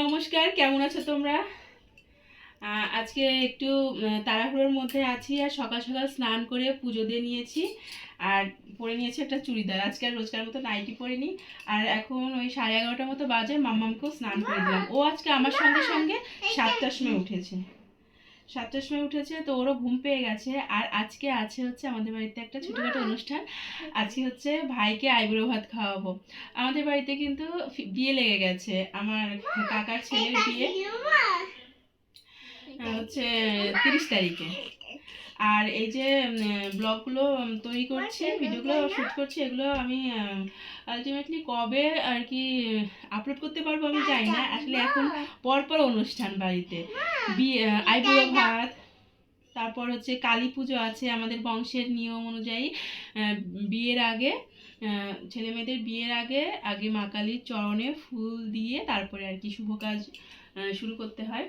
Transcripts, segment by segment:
নমস্কার, কেমন আছো তোমরা? আজকে একটু তাড়াহুড়োর মধ্যে আছি আর সকাল সকাল স্নান করে পুজো দিয়ে নিয়েছি আর পরে নিয়েছি একটা চুড়িদার। আজকে আর রোজকার মতো নাইটি পরে নি। আর এখন ওই সাড়ে এগারোটার মতো বাজে, মাম্মামকেও স্নান করে দিলাম। ও আজকে আমার সঙ্গে সঙ্গে সাতটার সময় উঠেছে। সাতটার সময় উঠেছে তো ওরও ঘুম পেয়ে গেছে। আর আজকে আছে হচ্ছে আমাদের বাড়িতে একটা ছোটোখাটো অনুষ্ঠান। আজকে হচ্ছে ভাইকে আইবুড়ো ভাত খাওয়াবো। আমাদের বাড়িতে কিন্তু বিয়ে লেগে গেছে। আমার কাকার ছেলের বিয়ে। হচ্ছে তিরিশ তারিখে। আর এই যে ব্লগগুলো তৈরি করছি ভিডিওগুলো শ্যুট করছি এগুলো আমি আলটিমেটলি কবে আর কি আপলোড করতে পারব আমি জানি না। আসলে এখন পরপর অনুষ্ঠান বাড়িতে। বিয়ে আইবুড়ো ভাত তারপর হচ্ছে কালী পুজো আছে আমাদের বংশের নিয়ম অনুযায়ী বিয়ের আগে ছেলে মেয়েদের বিয়ের আগে আগে মা কালীর চরণে ফুল দিয়ে তারপরে আর কি শুভ কাজ শুরু করতে হয়।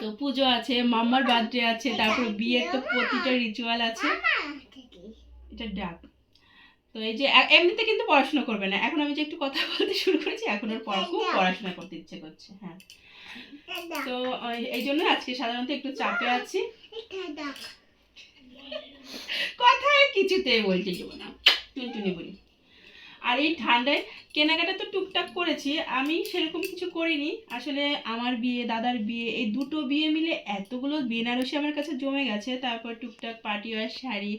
তো পুজো আছে, মাম্মার বার্থডে আছে, তারপর বিয়ের তো প্রতিটা রিচুয়াল আছে। এটা ডাক। তো এই যে এমনিতে কিন্তু পড়াশোনা করবে না। এখন আমি যে একটু কথা বলতে শুরু করেছি, এখন ওর পড়া খুব পড়াশোনা করতে ইচ্ছে করছে হ্যাঁ। তো এই জন্য আজকে সাধারণত একটু চাপে আছি। কথায় কিছুতেই বলতে যাব না। টুনটুনি বলি। আর এই ঠান্ডায় কেনাকাটা তো টুকটাক করেছি আমি সেরকম কিছু করিনি। আসলে আমার বিয়ে দাদার বিয়ে এই দুটো বিয়ে মিলে এতগুলো বেনারসি আমার কাছে জমে গেছে। তারপর টুকটাক পার্টি ওয়ার শাড়ি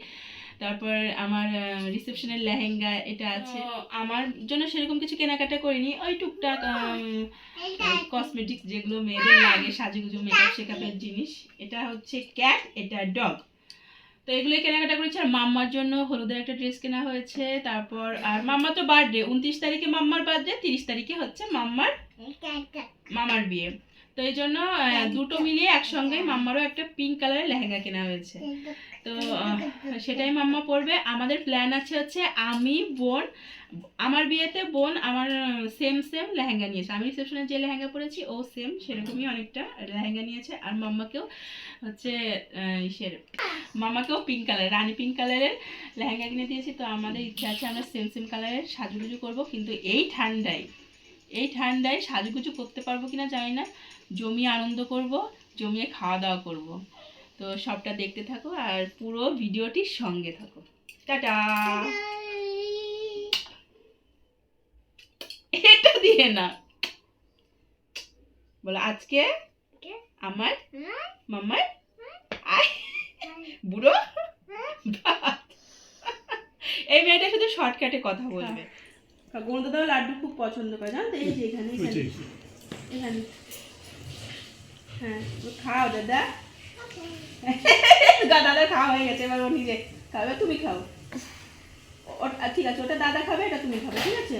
তারপর আমার রিসেপশনের লেহেঙ্গা এটা আছে। আমার জন্য সেরকম কিছু কেনাকাটা করিনি। ওই টুকটাক কসমেটিক্স যেগুলো মেয়েদের লাগে সাজুগুজু মেকআপ শেকআপের জিনিস এটা হচ্ছে ক্যাট এটা ডগ তো এগুলোই কেনাকাটা করেছি আর মাম্মার জন্য হলুদের একটা ড্রেস কেনা হয়েছে তারপর আর মাম্মা তো বার্থডে উনত্রিশ তারিখে মাম্মার বার্থডে তিরিশ তারিখে হচ্ছে মাম্মার মামার বিয়ে। তো এই জন্য দুটো মিলিয়ে একসঙ্গে মাম্মারও একটা পিঙ্ক কালারের লেহেঙ্গা কেনা হয়েছে। তো সেটাই মাম্মা পড়বে। আমাদের প্ল্যান আছে হচ্ছে আমি বোন আমার বিয়েতে বোন আমার সেম সেম লেহেঙ্গা নিয়েছে। আমি রিসেপশনে যে লেহেঙ্গা পরেছি ও সেম সেরকমই অনেকটা লেহেঙ্গা নিয়েছে। আর মাম্মাকেও হচ্ছে ইসের মামাকেও পিঙ্ক কালার রানী পিঙ্ক কালারের লেহেঙ্গা কিনে দিয়েছি। তো আমাদের ইচ্ছা আছে আমরা সেম সেম কালারের সাজুগুজু করব। কিন্তু এই ঠান্ডায় এই ঠান্ডায় সাজুগুজু করতে পারব কিনা জানি না। জমিয়ে আনন্দ করব জমিয়ে খাওয়া দাওয়া করব। তো সবটা দেখতে থাকো আর পুরো ভিডিওটির সঙ্গে থাকো। টাটা! এটা দিয়ে না। বলো আজকে আমার মামার বুড়ো এই মেয়েটা শুধু শর্টকাটে কথা বলবে। গন্ধদাও লাড্ডু খুব পছন্দ করে জানো তো? এই যে এখানে এখানে। এখানে। হ্যাঁ খাও দাদা। দাদা খাওয়া হয়ে গেছে, এবার ও নিজে খাবে তুমি খাও। ঠিক আছে, ওটা দাদা খাবে, এটা তুমি খাবে, ঠিক আছে?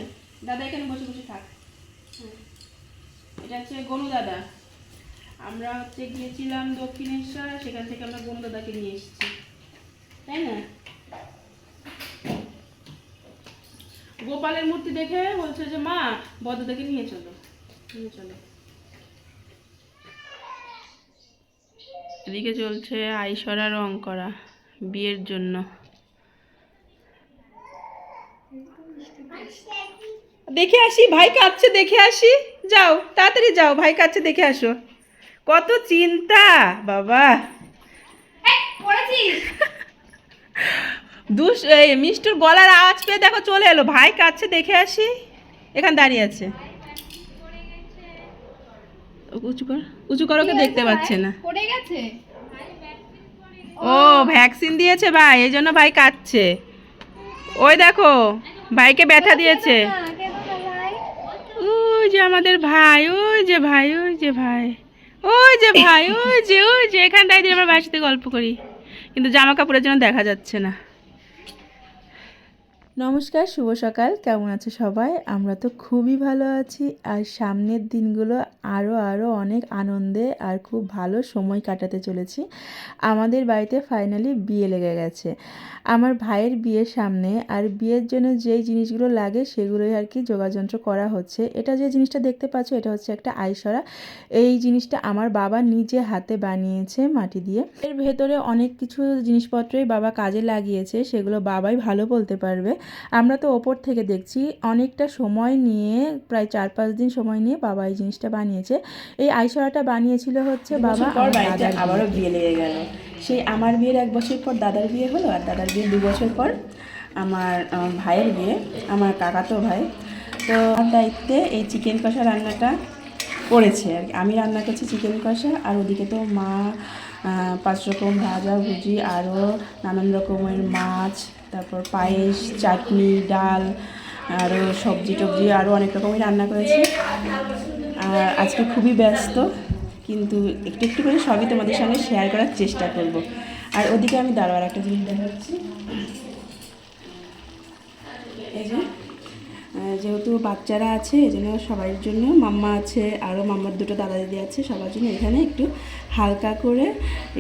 দাদা এখানে বসে বসে থাক। এটা হচ্ছে গনু দাদা। আমরা হচ্ছে গিয়েছিলাম দক্ষিণেশ্বর, সেখান থেকে আমরা গনু দাদাকে নিয়ে এসেছি। তাই না? গোপালের মূর্তি দেখে বলছে যে, মা বদদাকে নিয়ে চলো নিয়ে চলো। এদিকে চলছে আইসরা রং করা বিয়ের জন্য। দেখে আসি ভাই কাঁদছে দেখে আসি। যাও তাড়াতাড়ি যাও ভাই কাঁদছে দেখে আসো। কত চিন্তা বাবা। দুস এই মিষ্টুর গলার আওয়াজ পেয়ে দেখো চলে এলো। ভাই কাঁদছে দেখে আসি। এখানে দাঁড়িয়ে আছে। উঁচু কর। উঁচু করোকে দেখতে পাচ্ছে না। পড়ে গেছে? ও ভ্যাকসিন দিয়েছে ভাই এই জন্য ভাই কাঁদছে ওই দেখো ভাইকে ব্যথা দিয়েছে। ওই যে আমাদের ভাই ওই যে ভাই ওই যে ভাই। ওই যে ভাই ওই যে ওই যে। এখানটায় দিয়ে আমরা ভাইয়ের সাথে গল্প করি। কিন্তু জামা কাপড়ের জন্য দেখা যাচ্ছে না। নমস্কার, শুভ সকাল। কেমন আছে সবাই? আমরা তো খুবই ভালো আছি। আর সামনের দিনগুলো আরও আরও অনেক আনন্দে আর খুব ভালো সময় কাটাতে চলেছি। আমাদের বাড়িতে ফাইনালি বিয়ে লেগে গেছে। আমার ভাইয়ের বিয়ের সামনে আর বিয়ের জন্য যেই জিনিসগুলো লাগে সেগুলোই আর কি যোগাযন্ত্র করা হচ্ছে। এটা যে জিনিসটা দেখতে পাচ্ছ, এটা হচ্ছে একটা আইসরা। এই জিনিসটা আমার বাবা নিজে হাতে বানিয়েছে মাটি দিয়ে। এর ভেতরে অনেক কিছু জিনিসপত্রই বাবা কাজে লাগিয়েছে, সেগুলো বাবাই ভালো বলতে পারবে। আমরা তো ওপর থেকে দেখছি অনেকটা সময় নিয়ে প্রায় চার পাঁচ দিন সময় নিয়ে বাবা এই জিনিসটা বানিয়েছে। এই আইসরাটা বানিয়েছিল হচ্ছে বাবা আবারও বিয়ে। লেগে গেল। সেই আমার বিয়ের এক বছর পর দাদার বিয়ে হলো আর দাদার বিয়ে দু বছর পর আমার ভাইয়ের বিয়ে আমার কাকাতো ভাই। তো দায়িত্বে এই চিকেন কষা রান্নাটা করেছে আর আমি রান্না করছি চিকেন কষা আর ওদিকে তো মা পাঁচ রকম ভাজা ভুজি আরও নানান রকমের মাছ তারপর পায়েস, চাটনি, ডাল আরও সবজি টবজি আরও অনেক রকমই রান্না করেছে। আর আজকে খুবই ব্যস্ত, কিন্তু একটু একটু করে সবই তোমাদের সঙ্গে শেয়ার করার চেষ্টা করব। আর ওদিকে আমি দাঁড়াবার একটা জিনিস দেখাচ্ছি। এই যে যেহেতু বাচ্চারা আছে এই জন্য সবার জন্য মাম্মা আছে আরও মাম্মার দুটো দাদা দিদি আছে, সবার জন্য এখানে একটু হালকা করে,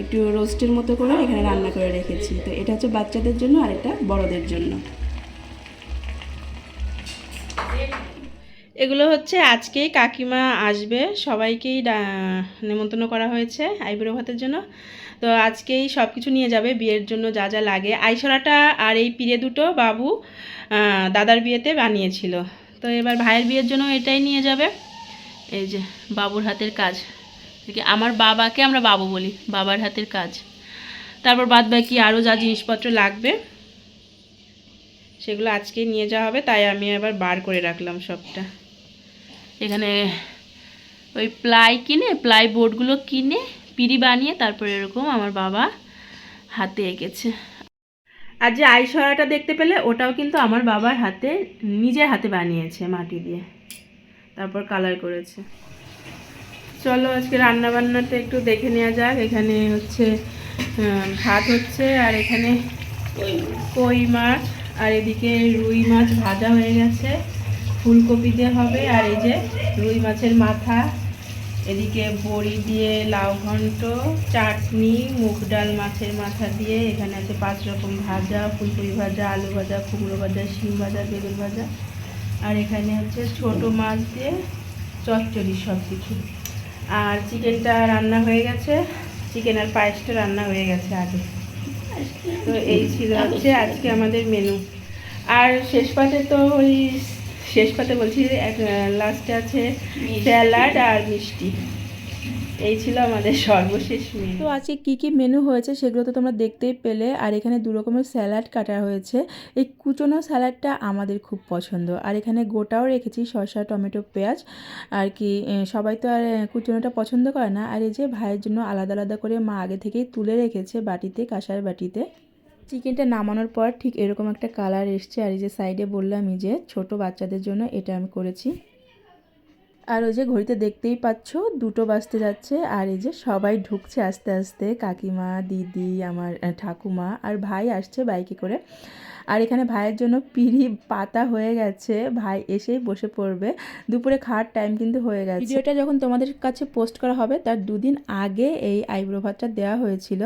একটু রোস্টের মতো করে এখানে রান্না করে রেখেছি। তো এটা হচ্ছে বাচ্চাদের জন্য, আর এটা বড়দের জন্য। এগুলো হচ্ছে আজকেই কাকিমা আসবে, সবাইকেই নেমন্তন্ন করা হয়েছে আইবুড়ো ভাতের জন্য। তো আজকেই সব কিছু নিয়ে যাবে, বিয়ের জন্য যা যা লাগে। আইসরাটা আর এই পিড়ে দুটো বাবু দাদার বিয়েতে বানিয়েছিল। তো এবার ভাইয়ের বিয়ের জন্য এটাই নিয়ে যাবে। এই যে, বাবুর হাতের কাজ। আমার বাবাকে আমরা বাবু বলি, বাবার হাতের কাজ। তারপর বাদ বাকি আরও যা জিনিসপত্র লাগবে, সেগুলো আজকে নিয়ে যাওয়া হবে। তাই আমি আবার বার করে রাখলাম সবটা। এখানে ওই প্লাই কিনে, প্লাই বোর্ডগুলো কিনে পিড়ি বানিয়ে তারপর এরকম আমার বাবা হাতে এঁকেছে। আর যে আইসরাটা দেখতে পেলে, ওটাও কিন্তু আমার বাবার হাতে, নিজের হাতে বানিয়েছে মাটি দিয়ে। তারপর কালার করেছে। চলো আজকে রান্না বান্নাটা একটু দেখে নেওয়া যাক। এখানে হচ্ছে ভাত হচ্ছে, আর এখানে কই মাছ, আর এদিকে রুই মাছ ভাজা হয়ে গেছে। ফুলকপি দিয়ে হবে, আর এই যে রুই মাছের মাথা। এদিকে বড়ি দিয়ে লাউ ঘন্ট, চাটনি, মুগ ডাল মাছের মাথা দিয়ে, এখানে আছে পাঁচ রকম ভাজা, ফুলকপি ভাজা, আলু ভাজা, কুমড়ো ভাজা, শিম ভাজা, বেগুন ভাজা। আর এখানে হচ্ছে ছোট মাছ দিয়ে চচ্চড়ি সব কিছু আর চিকেনটা রান্না হয়ে গেছে। চিকেন আর পায়েসটা রান্না হয়ে গেছে আগে। তো এই ছিল হচ্ছে আজকে আমাদের মেনু আর শেষ পাতে তো ওই শেষ পাতে বলছি এক লাস্টে আছে স্যালাড আর মিষ্টি। এই ছিল আমাদের সর্বশেষ মেনু তো আজকে কি কি মেনু হয়েছে সেগুলো তো তোমরা দেখতেই পেলে। আর এখানে দু রকমের স্যালাড কাটা হয়েছে। এই কুচনো স্যালাডটা আমাদের খুব পছন্দ। আর এখানে গোটাও রেখেছি শসা টমেটো পেঁয়াজ। আর কি সবাই তো আর কুচনোটা পছন্দ করে না। আর এই যে ভাইয়ের জন্য আলাদা আলাদা করে মা আগে থেকেই তুলে রেখেছে বাটিতে কাঁসার বাটিতে। চিকেনটা নামানোর পর ঠিক এরকম একটা কালার এসছে আর এই যে সাইডে বললামই যে ছোট বাচ্চাদের জন্য এটা আমি করেছি। আর ওই যে ঘড়িতে দেখতেই পাচ্ছ দুটো বাজতে যাচ্ছে আর এই যে সবাই ঢুকছে আস্তে আস্তে, কাকিমা, দিদি, আমার ঠাকুমা আর ভাই আসছে বাইকে করে। আর এখানে ভাইয়ের জন্য পিড়ি পাতা হয়ে গেছে। ভাই এসেই বসে পড়বে। দুপুরে খাওয়ার টাইম কিন্তু হয়ে গেছে। ভিডিওটা যখন তোমাদের কাছে পোস্ট করা হবে, তার দুদিন আগে এই আইব্রো ভাতটা দেওয়া হয়েছিল।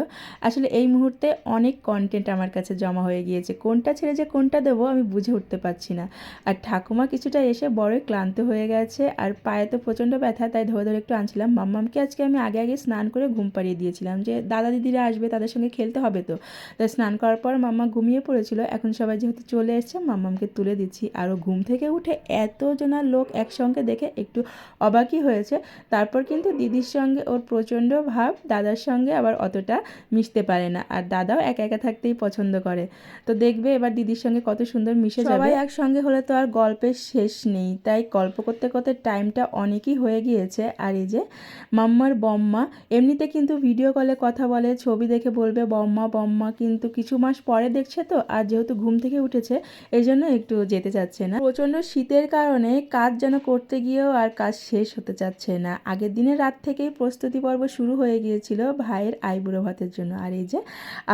আসলে এই মুহূর্তে অনেক কন্টেন্ট আমার কাছে জমা হয়ে গিয়েছে। কোনটা ছেড়ে যে কোনটা দেবো আমি বুঝে উঠতে পারছি না। আর ঠাকুমা কিছুটা এসে বড়ই ক্লান্ত হয়ে গেছে। আর পায়ে তো প্রচণ্ড ব্যথা, তাই ধরে ধরে একটু আনছিলাম। মাম্মামকে আজকে আমি আগে আগে স্নান করে ঘুম পাড়িয়ে দিয়েছিলাম যে, দাদা দিদিরা আসবে, তাদের সঙ্গে খেলতে হবে তো? তাই স্নান করার পর মাম্মা ঘুমিয়ে পড়েছিল। এখন সবাই যেহেতু চলে এসছে মাম্মামকে তুলে দিচ্ছি। আরও ঘুম থেকে উঠে এতজনা লোক একসঙ্গে দেখে একটু অবাকই হয়েছে। তারপর কিন্তু দিদির সঙ্গে ওর প্রচণ্ড ভাব, দাদার সঙ্গে আবার অতটা মিশতে পারে না। আর দাদাও একা একা থাকতেই পছন্দ করে। তো দেখবে এবার দিদির সঙ্গে কত সুন্দর মিশে যাবে। সবাই একসঙ্গে হলে তো আর গল্পের শেষ নেই। তাই গল্প করতে করতে টাইমটা অনেকই হয়ে গিয়েছে। আর এই যে মাম্মার বম্মা, এমনিতে কিন্তু ভিডিও কলে কথা বলে, ছবি দেখে বলবে, বম্মা বম্মা। কিন্তু কিছু মাস পরে দেখছে তো, আর যেহেতু ঘুম থেকে উঠেছে, এই জন্য একটু যেতে চাচ্ছে না। প্রচণ্ড শীতের কারণে কাজ যেন করতে গিয়েও আর কাজ শেষ হতে চাচ্ছে না। আগের দিনের রাত থেকেই প্রস্তুতি পর্ব শুরু হয়ে গিয়েছিল ভাইয়ের আইবুড়ো ভাতের জন্য। আর এই যে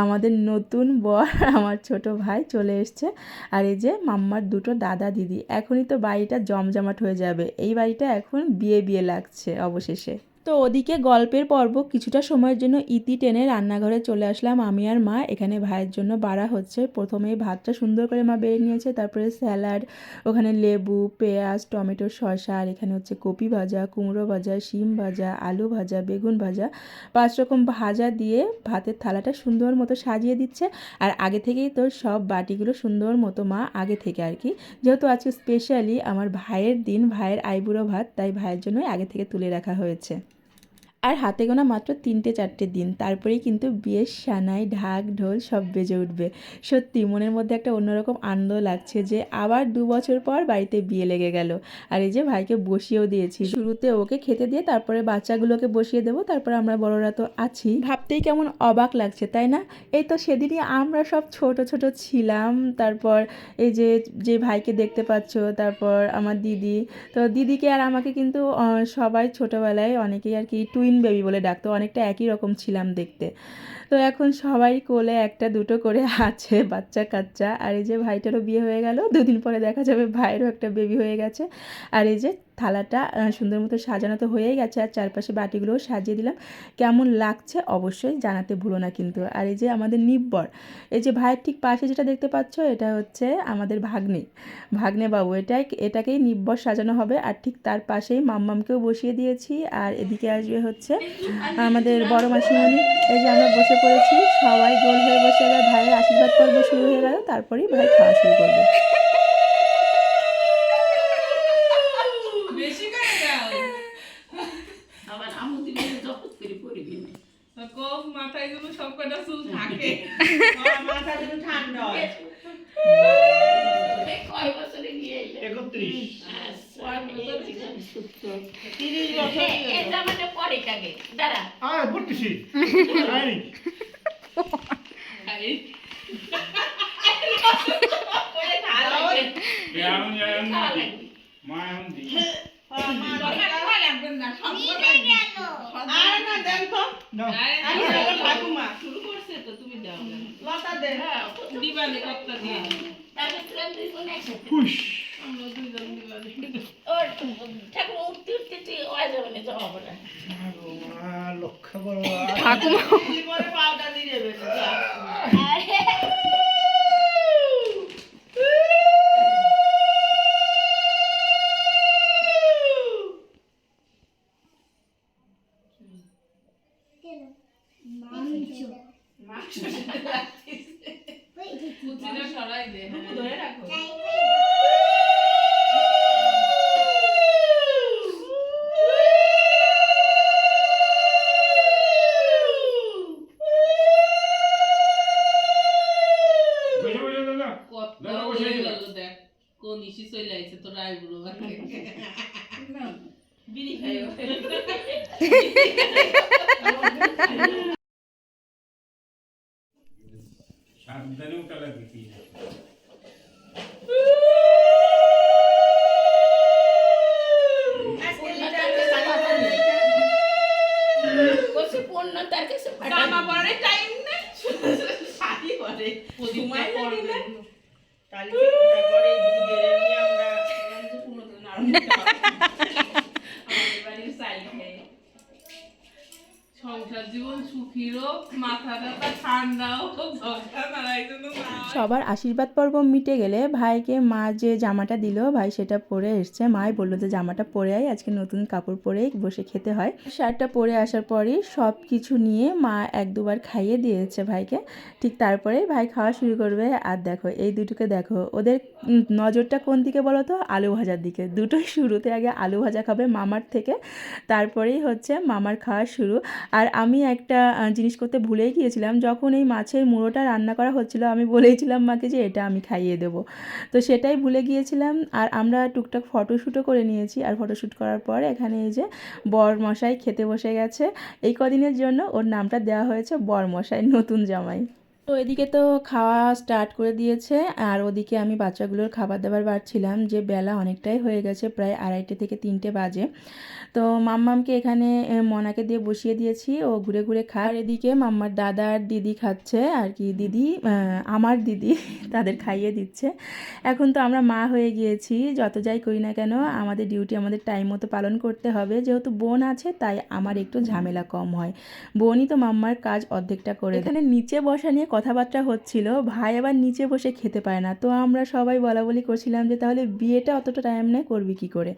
আমাদের নতুন বর, আমার ছোট ভাই চলে এসছে। আর এই যে মাম্মার দুটো দাদা দিদি। এখনই তো বাড়িটা জমজমাট হয়ে যাবে। এই বাড়িটা এখন বিয়ে বিয়ে লাগছে অবশেষে। তো ওদিকে গল্পের পর্ব কিছুটা সময়ের জন্য ইতি টেনে রান্নাঘরে চলে আসলাম। আমি আর মা, এখানে ভাইয়ের জন্য বাড়া হচ্ছে। প্রথমেই ভাতটা সুন্দর করে মা বেড়ে নিয়েছে, তারপরে স্যালাড, ওখানে লেবু, পেঁয়াজ, টমেটো, শসা, আর এখানে হচ্ছে কপি ভাজা, কুমড়ো ভাজা, শিম ভাজা, আলু ভাজা, বেগুন ভাজা। পাঁচ রকম ভাজা দিয়ে ভাতের থালাটা সুন্দর মতো সাজিয়ে দিচ্ছে। আর আগে থেকেই তো সব বাটিগুলো সুন্দর মতো মা আগে থেকে আর কি। যেহেতু আজকে স্পেশালি আমার ভাইয়ের দিন, ভাইয়ের আইবুড়ো ভাত, তাই ভাইয়ের জন্যই আগে থেকে তুলে রাখা হয়েছে। আর হাতে গোনা মাত্র তিনটে চারটে দিন। তারপরেই কিন্তু বিয়ের সানাই, ঢাক, ঢোল সব বেজে উঠবে। সত্যি, মনের মধ্যে একটা অন্যরকম আনন্দ লাগছে যে আবার দু বছর পর বাড়িতে বিয়ে লেগে গেল। আর এই যে ভাইকে বসিয়েও দিয়েছি। শুরুতে ওকে খেতে দিয়ে তারপরে বাচ্চাগুলোকে বসিয়ে দেবো, তারপরে আমরা বড়রা তো আছি। ভাবতেই কেমন অবাক লাগছে, তাই না? এই তো সেদিনই আমরা সব ছোট ছোট ছিলাম। তারপর এই যে যে ভাইকে দেখতে পাচ্ছ, তারপর আমার দিদি। তো দিদিকে আর আমাকে কিন্তু সবাই ছোটোবেলায় অনেকেই আর কি টুইন বেবি বলে ডাকতো অনেকটা একই রকম ছিলাম দেখতে। তো এখন সবাই কোলে একটা, দুটো করে আছে বাচ্চা কাচ্চা। আর এই যে ভাইটারও বিয়ে হয়ে গেল, দুদিন পরে দেখা যাবে ভাইয়েরও একটা বেবি হয়ে গেছে। আর এই যে থালাটা সুন্দর মতো সাজানো তো হয়েই গেছে, আর চারপাশে বাটিগুলোও সাজিয়ে দিলাম। কেমন লাগছে অবশ্যই জানাতে ভুলো না কিন্তু। আর এই যে আমাদের নিব্বর, এই যে ভাইয়ের ঠিক পাশে যেটা দেখতে পাচ্ছ, এটা হচ্ছে আমাদের ভাগ্নে। ভাগ্নে বাবু এটাই এটাকেই নিব্বর সাজানো হবে। আর ঠিক তার পাশেই মাম্মামকেও বসিয়ে দিয়েছি। আর এদিকে আসবে হচ্ছে আমাদের বড় মাসিমণি। এই যে আমরা বসে পড়েছি। সবাই গোল হয়ে বসে এবার ভাইয়ের আশীর্বাদ পর্ব শুরু হয়ে গেল তারপরেই ভাই খাওয়া শুরু করবে। মাথায় সব কটা চুল থাকে। মাথা যেন ঠান্ডা হয়। কয় বছরে নিয়ে একত্রিশ। আচ্ছা। তিরিশ বছর এ- এ পরে কাগে দাঁড়া। আয় বত্রিশে আয় খাওয়া লাগবে। আর না দেন তো আমি হলো ঠাকুমা। শুরু করছে তো তুমি দাও লতা দেন দিবালি দিয়ে তারপর তোরা দুই বোন একসাথে। আমরা দুইজন দিবালি ওর ঠাকুর উঠতে উঠতে তুই ওই জামানে জমা পড়া। লক্ষ্য করো পরে পাউডার দিয়ে সরাই দে। ধরে রাখো। দেখ। কোন ইসি চলে আইছে তো রায়গুলো বিড়ি খাইও। সবার আশীর্বাদ পর্ব মিটে গেলে ভাইকে মা যে জামাটা দিল, ভাই সেটা পরে এসছে। মাই বলল যে, জামাটা পরে আয়, আজকে নতুন কাপড় পরেই বসে খেতে হয়। শার্টটা পরে আসার পরই সব কিছু নিয়ে মা এক দুবার খাইয়ে দিয়েছে ভাইকে। ঠিক তারপরে ভাই খাওয়া শুরু করবে। আর দেখো, এই দুটোকে দেখো, ওদের নজরটা কোন দিকে বলো তো? আলু ভাজার দিকে। দুটোই শুরুতে আগে আলু ভাজা খাবে মামার থেকে। তারপরেই হচ্ছে মামার খাওয়া শুরু। আর আমি একটা জিনিস করতে ভুলেই গিয়েছিলাম। যখন এই মাছের মুড়োটা রান্না করা হচ্ছিল, আমি বলেইছিলাম মাকে যে এটা আমি খাইয়ে দেব। তো সেটাই ভুলে গিয়েছিলাম। আর আমরা টুকটাক ফটোশ্যুটও করে নিয়েছি। আর ফটোশ্যুট করার পর এখানে এই যে বর মশাই খেতে বসে গেছে। এই কদিনের জন্য ওর নামটা দেওয়া হয়েছে বরমশাই, নতুন জামাই। তো এদিকে তো খাওয়া স্টার্ট করে দিয়েছে, আর ওদিকে আমি বাচ্চাগুলোর খাবার দাবার বাড়ছিলাম যে বেলা অনেকটাই হয়ে গেছে, প্রায় আড়াইটে থেকে তিনটে বাজে। তো মাম্মামকে এখানে মনাকে দিয়ে বসিয়ে দিয়েছি, ও ঘুরে ঘুরে খায় আর এদিকে মাম্মার দাদা আর দিদি খাচ্ছে, আর কি দিদি আমার দিদি তাদের খাইয়ে দিচ্ছে। এখন তো আমরা মা হয়ে গিয়েছি, যত যাই করি না কেন, আমাদের ডিউটি আমাদের টাইম মতো পালন করতে হবে। যেহেতু বোন আছে, তাই আমার একটু ঝামেলা কম হয়। বোনই তো মাম্মার কাজ অর্ধেকটা করে এখানে নিচে বসা নিয়ে কথাবার্তা হচ্ছিল, ভাই আবার নিচে বসে খেতে পায় না। তো আমরা সবাই বলা বলি করছিলাম যে, তাহলে বিয়েটা অতটা টাইম নেয় করবি কি করে?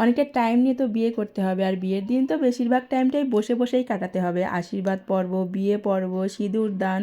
অনেকটা টাইম নিয়ে তো বিয়ে করতে হবে, আর বিয়ের দিন তো বেশিরভাগ টাইমটাই বসে বসেই কাটাতে হবে। আশীর্বাদ পর্ব, বিয়ে পর্ব, সিঁদুর দান,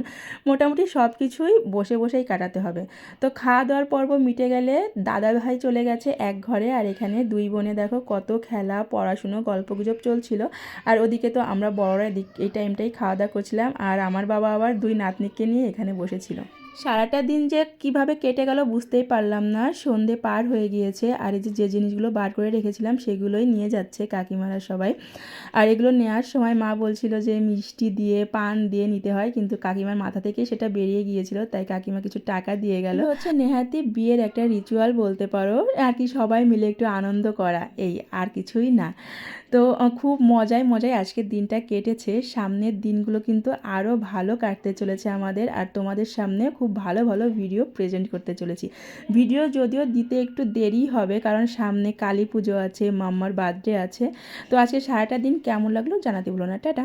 মোটামুটি সব কিছুই বসে বসেই কাটাতে হবে। তো খাওয়া দাওয়ার পর্ব মিটে গেলে দাদা ভাই চলে গেছে এক ঘরে, আর এখানে দুই বোনে দেখো কত খেলা, পড়াশুনো, গল্পগুজব চলছিল। আর ওদিকে তো আমরা বড়রা এই টাইমটাই খাওয়া দাওয়া করছিলাম। আর আমার বাবা আবার দুই নাতনিকে নিয়ে এখানে বসেছিল। সারাটা দিন যে কীভাবে কেটে গেল বুঝতেই পারলাম না। সন্ধে পার হয়ে গিয়েছে আর এই যে যে জিনিসগুলো বার করে রেখেছিলাম সেগুলোই নিয়ে যাচ্ছে কাকিমারা সবাই। আর এগুলো নেওয়ার সময় মা বলছিল যে মিষ্টি দিয়ে, পান দিয়ে নিতে হয় কিন্তু কাকিমার মাথা থেকে সেটা বেরিয়ে গিয়েছিল তাই কাকিমা কিছু টাকা দিয়ে গেল। হচ্ছে নেহাতি বিয়ের একটা রিচুয়াল বলতে পারো। আর কি সবাই মিলে একটু আনন্দ করা, এই আর কিছুই না। তো খুব মজায় মজায় আজকের দিনটা কেটেছে। সামনের দিনগুলো কিন্তু আরও ভালো কাটতে চলেছে আমাদের আর তোমাদের সামনে খুব ভালো ভালো ভিডিও প্রেজেন্ট করতে চলেছি। ভিডিও যদিও দিতে একটু দেরি হবে কারণ সামনে কালী পুজো আছে, মাম্মার বার্থডে আছে। তো আজকে সারাটা দিন কেমন লাগল জানাতে বলো না। টাটা।